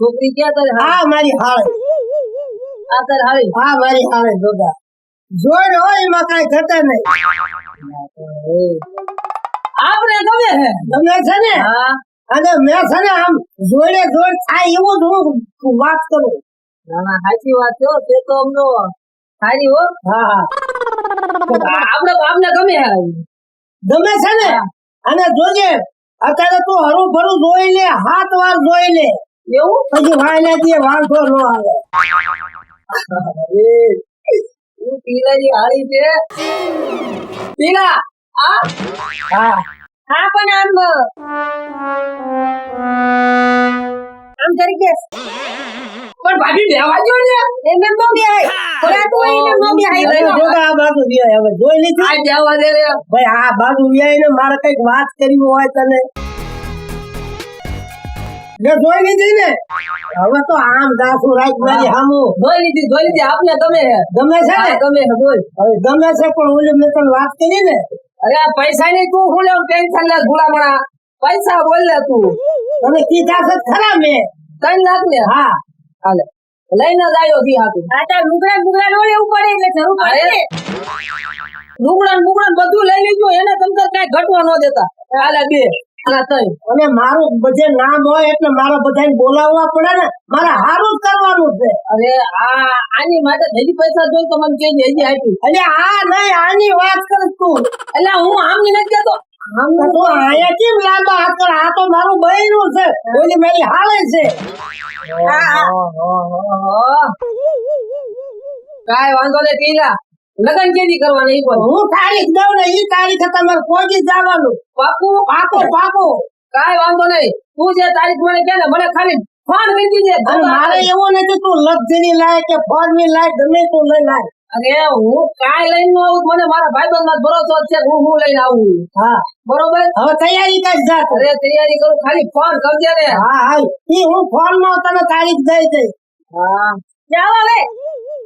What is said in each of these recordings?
છોકરી ક્યાં તારે હા મારી હાળે આ તારે હારી? હા મારી હાળે જોગા. જોડ હોય એમાં કઈ ઘટે નહીં. આપણે ગમે હે? ગમે છે ને? હા. અને મેં છે ને આમ જોડે જોડ થાય એવું જ હું વાત કરું. ના ના સાચી વાત છો તે તો અમનો સારી હો. હા હા. આપણે આપને ગમે ગમે છે ને? અને જોજે અત્યારે તું હરું ભરું જોઈ લે હાથ વાર જોઈ લે. એવું? પછી વાયલે જે વાંધો ન આવે. તું પીલાની હારી છે? પીલા આ હા. હા પણ આમ આમ તરીકે પણ ભાભી બેવા જો ને. એમ એમ નો બેહાય ખોરાતું હોય એમ નો બેહાય હવે આ બાજુ વ્યાય હવે જોઈ લીધી. આ બેવા દે ભાઈ આ બાજુ વ્યાય ને મારે કંઈક વાત કરવી હોય તને. જો જોઈ લીધી ને? હવે તો આમ દાસુ રાખ મારી જોઈ લીધી જોઈ લીધી. આપને તમે ગમે છે ને? ગમે બોલ. હવે ગમે છે પણ ઓલી મેં તને વાત કરી ને? અરે પૈસા ની તું હું લેવું? ટેન્શન લે પૈસા બોલ લે તું. તમે કીધા છે ખરા મેં. ત્રણ લાખ ને. હા. હાલે. લઈને જ આવ્યો થી આપી આ તાર લુગડા લુગડા નો એવું પડે એટલે જરૂર પડે ને. લુગડા ને બધું લઈ લીધું એને તમતર કઈ ઘટવા ન દેતા. હાલે બે. અને મારું બધે નામ હોય એટલે મારા બધાને બોલાવવા પડે ને મારે હારું જ કરવાનું છે. અરે આ આની માટે હજી પૈસા જોઈ તો મને કેજે હજી આપી. એટલે આ નહીં આની વાત કર તું. એટલે હું નથી આમ તો આયા કેમ લાંબા હાથ કર? આ તો મારું બહેરું છે. ઓલી મારી હાલે છે. કાઈ વાંધો નહીં પીલા. લગન કેદી કરવાના એ બોલ. હું તારીખ દઉં ને એ તારીખે તમારે પહોંચી જવાનું. પાકું પાકો પાકો. કાઈ વાંધો નહીં. તું જે તારીખ મને કે ને મને ખાલી ફોન કરી દીજે. મારે એવો નથી તું લક્ઝરી લાય કે ફોનની લાય ગમે તું લઈ લાય. અરે હું કાઈ લઈને ન આવું મને મારા ભાઈબંધમાં ભરોસો છે હું હું લઈને આવું. હા. બરોબર? હવે તૈયારી કરી જા અરે તૈયારી કરું ખાલી ફોન કરજે ને. હા હા. ઈ હું ફોનમાં તને તારીખ દઈ દઈ હા. જાઓ હવે.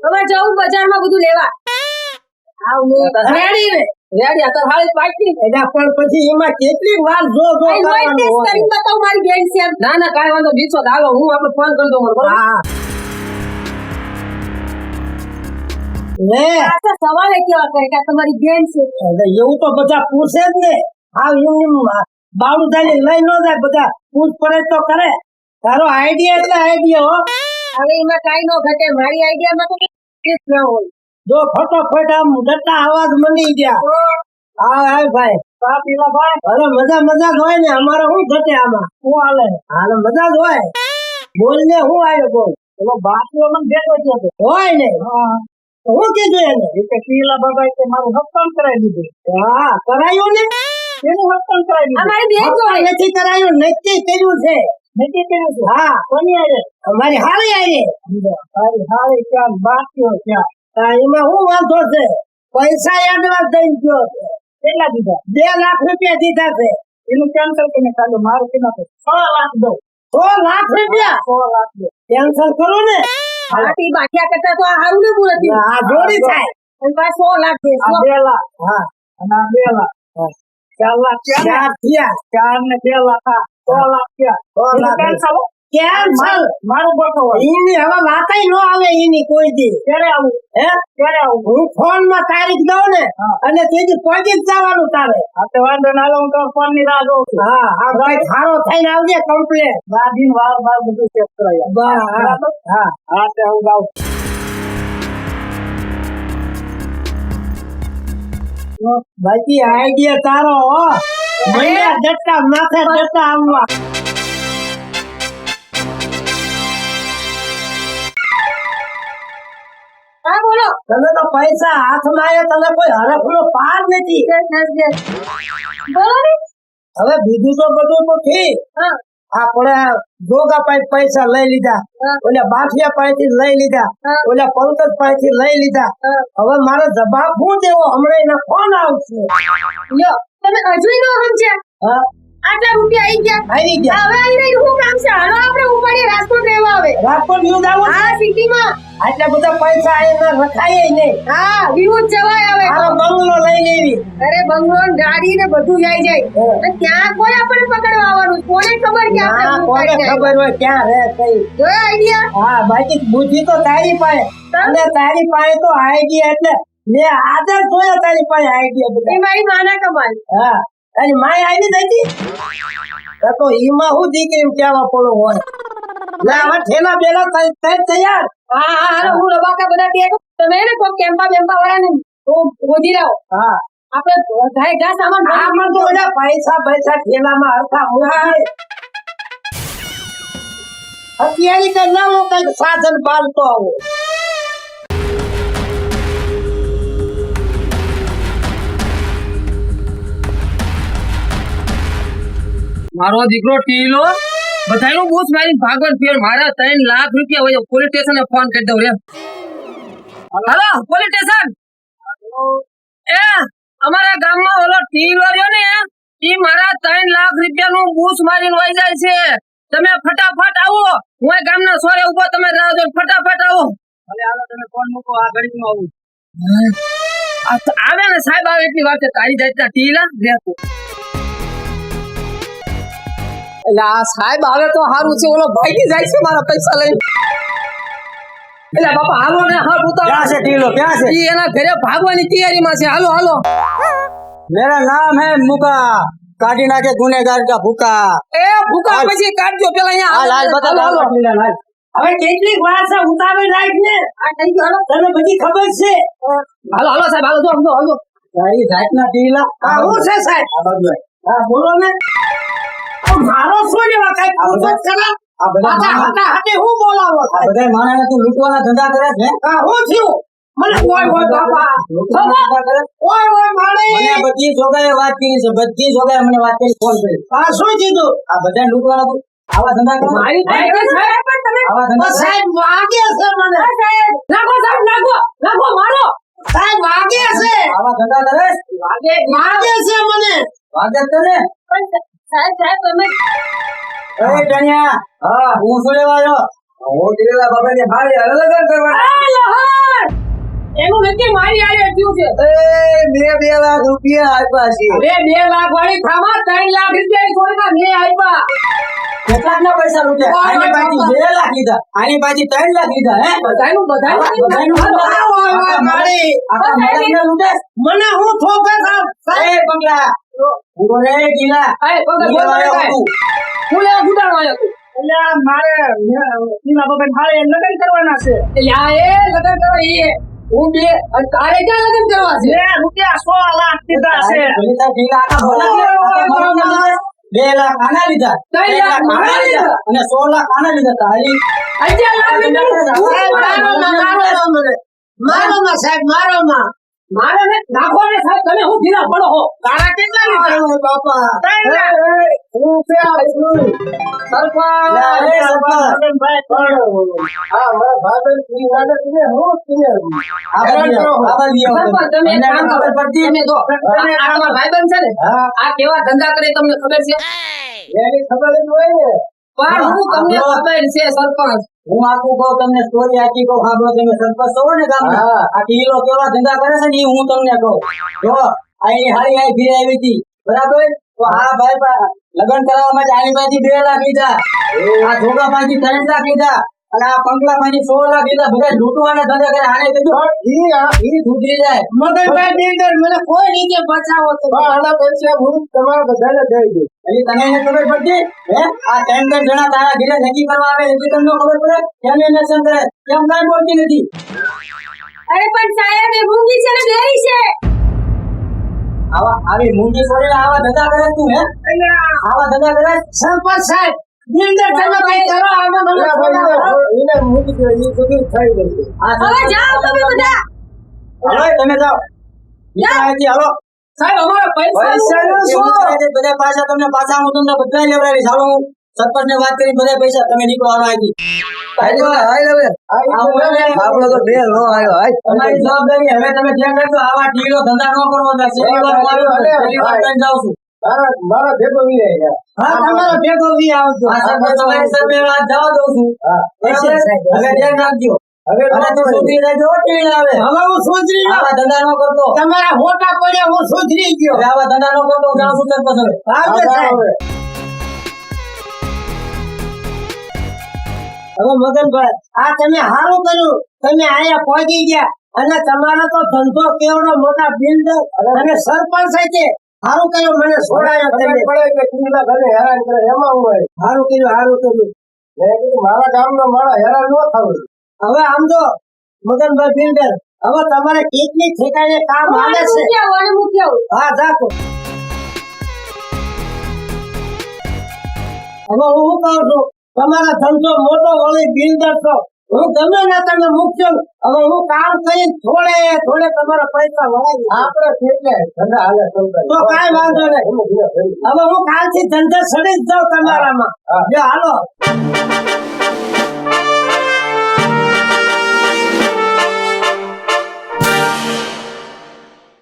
હવે જવું બજારમાં બધું લેવા. રેડી ને. રેડી અત્યારે હાલી પાકી એટલે પણ પછી એમાં કેટલી વાર જો જો. મારી બેન છે ના ના કાઈ વાંધો બીજો હાલો હું આપણે ફોન કરી દઉં બરોબર? હા લે. પાછા સવાલ કેવા કરે કે તમારી બેન છે. એટલે એવું તો બધા પૂછે જ ને. એમ બાવડું થાય લઈ ન જાય બધા પૂછપરછ તો કરે. તારો આઈડિયા એટલે આઈડિયા હો. હવે એમાં કાઈ નો ઘટે. મારી આઈડિયામાં તો જ ના હોય. જો ફટોફટ આમ ડટ્ટા અવાજ મંડી ગયા. હા હા ભાઈ. ચા પીલા ભાઈ? અરે મજા મજા જ હોય ને અમારે શું ઘટે આમાં? શું હાલે? હાલે મજા જ હોય. બોલ ને શું આવ્યો બોલ? એમાં બાપલો અમને ભેગો થયો હતો. હોય ને? હું. કીધું એને? કે પીલા બાબા કે મારું હપ્તાન કરાવી દીધું. હા કરાયું ને? એનું હપ્તાન કરાવી દીધું? મારી બે હપ્તા નથી કરાયું નક્કી કર્યું છે. નક્કી કર્યું છે? હા કોની આરે અમારી હારી આરે હારી હારી ક્યાં બાક્યો ક્યાં હા, એમાં શું વાંધો છે? પૈસા એડવાન્સ દઈ ગયો છે. કેટલા દીધા? બે લાખ રૂપિયા દીધા છે. એનું કેન્સલ કરીને ચાલુ મારું કેના છ લાખ દો. છ લાખ રૂપિયા? છ લાખ દો. કેન્સલ કરો ને. આથી બાકીયા કરતા તો આ હારું ને બોલતી આ જોડી થાય. પણ પાસે સો લાખ છે બે લાખ. હા. અને આ બે લાખ. ચાર લાખ ચાર થયા. ચાર ને બે લાખ. છ લાખ થયા છ લાખ. કેન્સલ કેન્સલ મારું બકો એની હવે વાતાય ન આવે એની કોઈ દી. ક્યારે આવું? હે? ક્યારે આવું? હું ફોનમાં તારીખ દઉં ને અને તેથી પહોંચી જ જવાનું તારે. હા તો વાંધો ના હું તો ફોનની રાહ જોઉં છું. હા હા ભાઈ સારો થઈને આવજે કમ્પ્લેટ વાર વાર બધું ચેક કરાય હા. હા. તે હું ગાઉં. બાકી આઈડિયા તારો હો. મને જતા માથે જતા આવવા. તમે તો પૈસા હાથમાં આવ્યા તમે કોઈ હરફનો પાર નથી. હવે બીજું તો બધું તો ઠીક. આપણે ગોગા પાસે પૈસા લઈ લીધા હા. ઓલા બાફિયા પાસેથી લઈ લીધા ઓલા પંકજ પાસેથી લઈ લીધા. હવે મારો જવાબ શું દેવો હમણાં એના ફોન આવશે. લ્યો તમે હજુ ન સમજ્યા? આટલા રૂપિયા આવી ગયા? આવી ગયા. હવે આવી રહ્યું શું કામ છે? હાલો આપણે ઉપાડી રાજકોટ રહેવા આવે. રાજકોટ યુદ્ધ આવો આ સિટીમાં. આટલા બધા પૈસા એના રખાય નહીં. હા વિરુદ્ધ જવાય આવે આ બંગલો લઈ લેવી અરે બંગલો ને ગાડી ને બધું લઈ જાય. અને ત્યાં કોઈ આપણે પકડવા આવવાનું? કોને ખબર કે આપણે કોને ખબર હોય ક્યાં રહે કઈ. જોયો આઈડિયા? હા બાકી બુદ્ધિ તો તારી પાસે. અને તારી પાસે તો આઈડિયા એટલે મેં આજે જ જોયો તારી પાસે આઈડિયા બધા. એ મારી માના કમાલ હા તારી માય આવી જતી તો તો ઈમાં હું દીકરી કેવા પડો હોય. લે હવે ઠેલા બેલા થઈ થઈ તૈયાર હા હા હાલો હું રબાકા બધા ટેકો તમે એને કોઈ કેમ્પા બેમ્પા વાળાને ગોજી લાવો હા આપણે ગાય ઘા સામાન ભરી આમાં તો બધા પૈસા પૈસા ઠેલામાં હરખા મૂકી અત્યારે કે ના હું કંઈક સાધન પાલતો આવું મારો દીકરો ટીલો બધાયનું બૂથ મારી ભાગવત ફેર. મારા ત્રણ લાખ રૂપિયા હોય પોલીસ સ્ટેશન ફોન કરી દઉં રે. હાલો પોલીસ સ્ટેશન એ અમારા ગામમાં ઓલો ટીલો વાળ્યો ને એ મારા ત્રણ લાખ રૂપિયાનું બૂથ મારીને વહી જાય છે. તમે ફટાફટ આવો. હું ગામના સોરે ઊભો તમે રાહ જો ફટાફટ આવો. આ તો આવે ને સાહેબ આવે એટલી વાત તારી જાતના ટીલા રહેતું એટલે આ સાહેબ આવે તો સારું છે ઓલો ભાગી જાય છે મારા પૈસા લઈને. એટલે બાપા હાલો ને હાલ ઉતારો. ક્યાં છે ટીલો ક્યાં છે? ઈ એના ઘરે ભાગવાની તૈયારીમાં છે. હાલો હાલો. મેરા નામ હે મુકા. કાઢી નાખે ગુનેગાર કા ભૂકા. એ ભૂકા પછી કાઢજો પેલા અહીંયા હાલ હાલ બતા હાલો હવે કેટલી વાર છે ઉતાવે લાઈટ ને આ કઈ હાલો તને બધી ખબર છે. હાલો હાલો સાહેબ હાલો જો હાલો હાલો. સાહેબ જાતના ટીલા. હા હું છે સાહેબ? હા બોલો ને. મારો શું લેવા કઈ પૂછો ખરા. આ બધા હતા હાથે હું બોલાવો આ બધા માણસને તું લૂંટવાના ધંધા કરે છે? હા હું થયું મને ઓય ઓય બાપા. ઓય ઓય મારે મને બધી જોગાએ વાત કરી છે બધી જોગાએ મને વાત કરી ફોન કરી આ શું કીધું? આ બધા લૂંટવાના તું. આવા ધંધા કરો. મારી સાહેબ પણ તમે આવા ધંધા સાહેબ વાગે છે મને. સાહેબ. મારો. વાગે છે. આવા ધંધા કરે? વાગે વાગે છે મને. વાગે છે ને? પણ સાહેબ સાહેબ તમે એ ટણિયા હા હું શું લેવા આવ્યો? હું દિલેલા બાબા ની હારી અલગ કરવાના લહર! એનું નક્કી મારી આરે થયું છે. એ બે બે લાખ રૂપિયા આપ્યા છે. બે બે લાખ વાળી ખામા ત્રણ લાખ રૂપિયા છોડના મેં આપ્યા. કેટલાક પૈસા લૂટ્યા? આની પાછી બે લાખ લીધા. આની પાછી ત્રણ લાખ લીધા હે? મારી. આખા લૂટે મને હું ઠોકે સાહેબ ઊભો રે ગીલા પગલ બોલ ગુડાણો એટલે મારે બાબા લગ્ન કરવાના છે. એટલે આ એ લગન કરવા એ હું બે તારે ક્યાં લગન કરવા છે? રૂપિયા સો લાખ દીધા છે. બે લાખ આના લીધા ત્રણ લાખ મારા લીધા. અને સો લાખ આના લીધા તારી અગિયાર લાખ રૂપિયા મારો માં સાહેબ મારો માં મારે ને નાખો ને સાહેબ તમે હું ધીરા પડો હો? તારા કેટલા લીધા? બાપા. હું ક્યાં છું સરપંચ. તમે. કામ તમે જો આ આ તમારા ભાઈબંધ છે ને આ કેવા ધંધા કરે તમને ખબર છે? પણ હું તમને ખબર છે સરપંચ. હું આખું કહું તમને સ્ટોરી આખી કહું સાંભળો તમે સરપંચ છો ને ગામના? આ ટીલો કેવા ધંધા કરે છે ને એ હું તમને કહું. જો અહીં હારી હારી ફીરે આવી હતી. બરાબર? તો આ ભાઈ પા- લગ્ન કરાવવા માટે આની પાછી બે લાખ લીધા. આ ધોકા પાછી ત્રણ લાખ લીધા. અને આ પંકલા પાણી સો લાખ લીધા બધા લૂંટવાના ધંધા કરે આને કીધું ઈ સુધરી જાય. મગનભાઈ બિલ્ડર મને કોઈ રીતે બચાવો તો આના પૈસા હું તમારા બધાને દઈ દઉં. એટલે તને એને ખબર પડતી? હે આ ત્રણ ત્રણ જણા તારા ઘરે નક્કી કરવા આવે એટલે તમને ખબર પડે? કેમ નશન કરે? કેમ કાંઈ બોલતી નથી? અરે પણ સાહેબ એ મૂંગી છે ને છે. આવા આવી મૂંગી છોડીને આવા ધંધા કરે તું હે? આવા ધંધા કરે સરપંચ સાહેબ પૈસા પાછા તમને પાછા હું તમને બધા લેવડાવીશ. હાલો હું સરપંચ ને વાત કરી બધા પૈસા તમે નીકળો હાલો અહીંથી આપણો તો બે નો આવ્યો તમારી જવાબદારી હવે તમે ધ્યાન રાખજો આવા ઢીલો ધંધા ન કરવો જાઉં છું. મારા ભેગો વી આવ્યા. હા તમારો ભેગો બી આવજો. આ સરપંચ તમારી સર્વે વાત જવા દઉં છું. હવે ધ્યાન રાખજો. હવે અને સુધરી રહેજો ટીલ આવે. હવે હું સુધરી આવા ધંધા નો કરતો. તમારા હોટા પડ્યા હું સુધરી ગયો. આવા ધંધા નો કરતો જાઉં છું સરપંચ હવે. હવે. હવે મગનભાઈ આ તમે સારું કર્યું. તમે અહીંયા પહોંચી ગયા. અને તમારો તો ધંધો કેવડો મોટા બિલ્ડર અને સરપંચ છે. સારું કર્યું મને છોડાયો તમે પડે કે કુંડલા ઘરે હેરાન કરે એમાં હું હોય. સારું કર્યું સારું કર્યું. મેં કીધું મારા ગામનો મારા હેરાન ન થવું હવે આમ તો મગનભાઈ બિલ્ડર હવે તમારે કેટલી ઠેકાણે કામ આવે છે. હા જાતો. હવે હું શું કહું છું? તમારા ધંધો મોટો વળી બિલ્ડર છો. હું ગમે ને તમે મૂકજો. હવે હું કામ કરી થોડે થોડે તમારા પૈસા વળાવી આપણે કેટલે ધંધા હાલે. તો કાઈ વાંધો નહીં. હવે હું કાલથી ધંધા સડી જ જાઉં તમારામાં. હાલો